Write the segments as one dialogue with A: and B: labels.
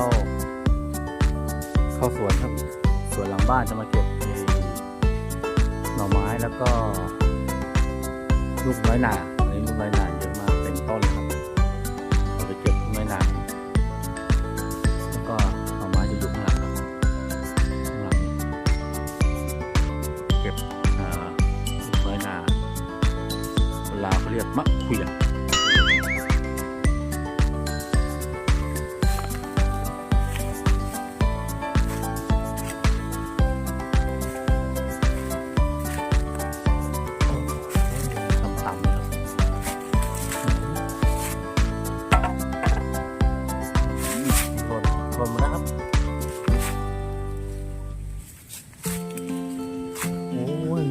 A: เข้า เข้าสวนครับสวนหลังบ้านจะมาเก็บไอ้หน่อไม้แล้วก็ ลูกน้อยหนาอันนี้ลูกน้อยหนาเยอะมากเต็มต้นเลยครับเราไปเก็บลูกน้อยหนาแล้วก็หน่อไม้จะอยู่ข้างหลังครับข้างหลังนี่เก็บอ่าลูกน้อยหนาเวลาเขาเรียกมะขุย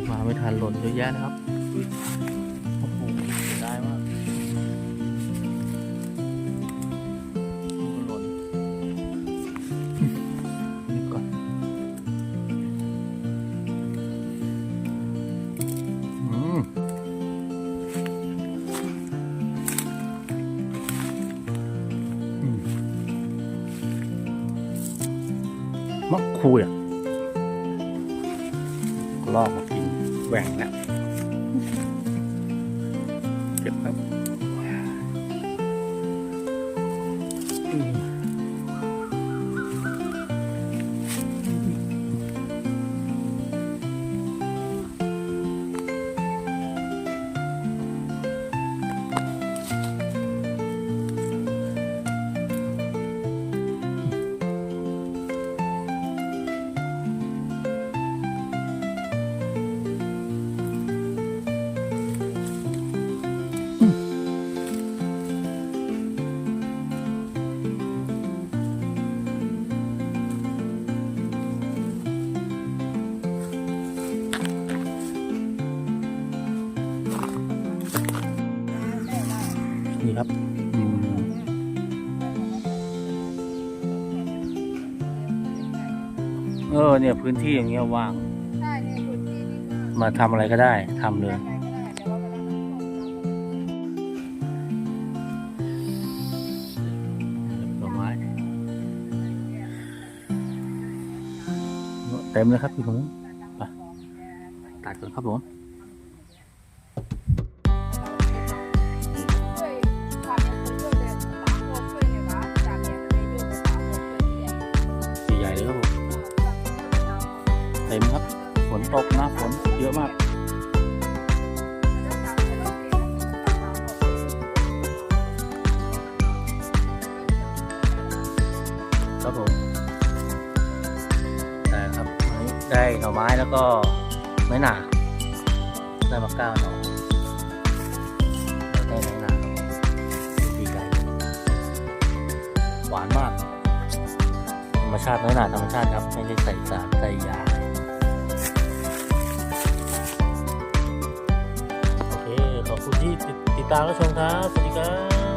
A: มาไม่ทันหล่นเยอะแยะนะครับโอ้โหได้มากหล่นนี่ก่อนอืมอืมมะคุยอะลอก แหว่งนะเก็บครับ นี่ครับอืมเออเนี่ยพื้นที่อย่างเงี้ยว่าง
B: ใช่เนี่ยพื้นที่นี่ก็
A: มาทำอะไรก็ได้ทำเลย
B: ทำอะไรก็ได้แต่ว่าเวลาเราส่ง
A: ดอกไม้เต็มเลยครับพี่ผมไปตัดก่อนครับผม
B: เต็
A: มครับ ฝนตกนะฝนเยอะมากครับผมได้ครับวันนี้ได้หน่อไม้แล้วก็ไม้หนาได้มาเก้าหน่อแล้วได้ไม้หนาครับดีใจหวานมาก ธรรมชาติน้อยหนาธรรมชาติครับ ไม่ได้ใส่สารใส่ยา ติดตามและชมครับ สวัสดีครับ